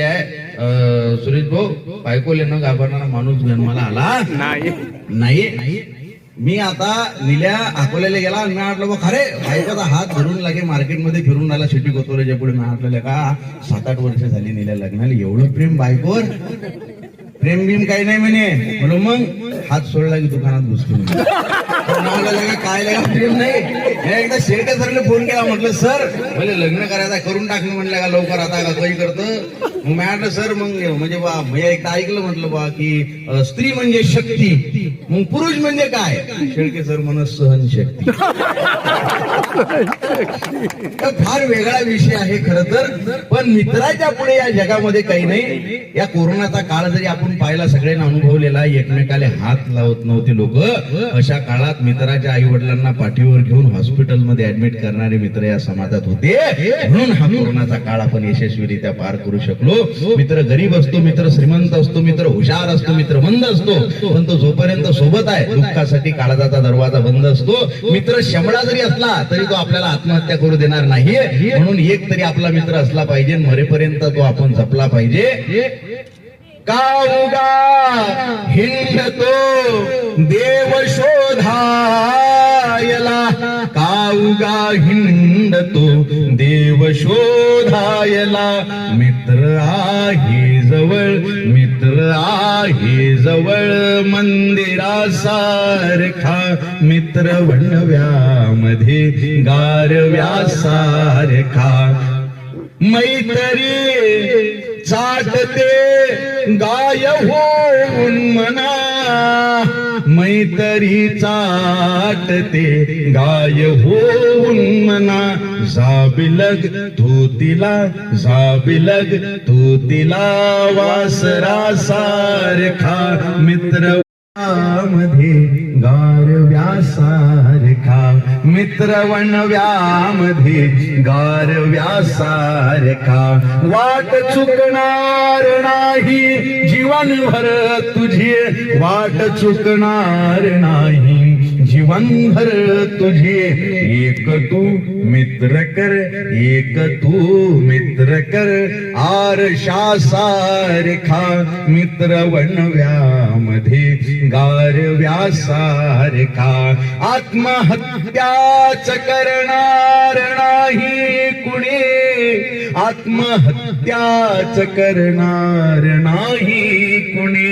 अं, सुरेश भाऊ बायकोले न घाबरणारा माणूस जन्माला आला? नाही. नाही? मी आता निल्या अकोल्याला गेला आणि मी म्हटलं बघ खरे बायकोचा हात धरून लागे मार्केटमध्ये फिरून राहिला सिटी कोतवाल्याच्या पुढे मी म्हटलं का सात आठ वर्ष झाली निल्या लग्नाला एवढं प्रेम बायकोवर? प्रेम बिम काही नाही म्हणे. म्हणून मग हात सोडला की दुकानात घुसतो काय लगा प्रेम नाही. एकदा शेटे सरने फोन केला म्हटलं सर म्हणजे लग्न करायचं करून टाकलं म्हटलं का लवकर आता का काही करतं? मग मी म्हटलं सर मग म्हणजे बा मी एकदा ऐकलं म्हटलं बा की स्त्री म्हणजे शक्ती. मग पुरुष म्हणजे काय? शेळके सर म्हणत सहन शक्ती फार वेगळा विषय आहे खर तर. पण मित्राच्या पुढे या जगामध्ये काही नाही. या कोरोनाचा काळ जरी आपण पाहिला सगळ्यांना अनुभवलेला एकमेकाला हात लावत नव्हते लोक अशा काळात मित्राच्या आई वडिलांना पाठीवर घेऊन हॉस्पिटलमध्ये ऍडमिट करणारे मित्र या समाजात होते. म्हणून हा कोरोनाचा काळ आपण यशस्वीरित्या पार करू शकलो. मित्र गरीब असतो मित्र श्रीमंत असतो मित्र हुशार असतो मित्र मंद असतो पण तो जोपर्यंत सोबत आहे दुःखासाठी काळजाचा दरवाजा बंद असतो. मित्र शमळा जरी असला तरी तो आपल्याला आत्महत्या करू देणार नाही म्हणून एक तरी आपला मित्र असला पाहिजे मरेपर्यंत तो आपण जपला पाहिजे. काऊगा हिंडतो देव शोधायला. काऊगा हिंडतो देव शोधायला मित्र आहे. जवळ मित्र आहे जवळ मंदिरासारखा मित्र वणव्यामध्ये गारव्यासारखा. मैत्री चाटते गाय होऊन मना. मैत्री चाटते गाय होऊन मना जाबिलग तू तिला जाबिलग तू तिला वासरा सारखा मित्रमध्ये गारव्यासारखा मित्र वणव्यामध्ये गारव्यासारखा वाट चुकणार नाही जीवनभर तुझी वाट चुकणार नाही. जीवनभर तुझे एक तू मित्र कर एक तू मित्र कर आरशा सारखा मित्र वणव्यामध्ये गारव्यासारखा आत्महत्याच करणार नाही कुणी आत्महत्याच करणार नाही कुणी.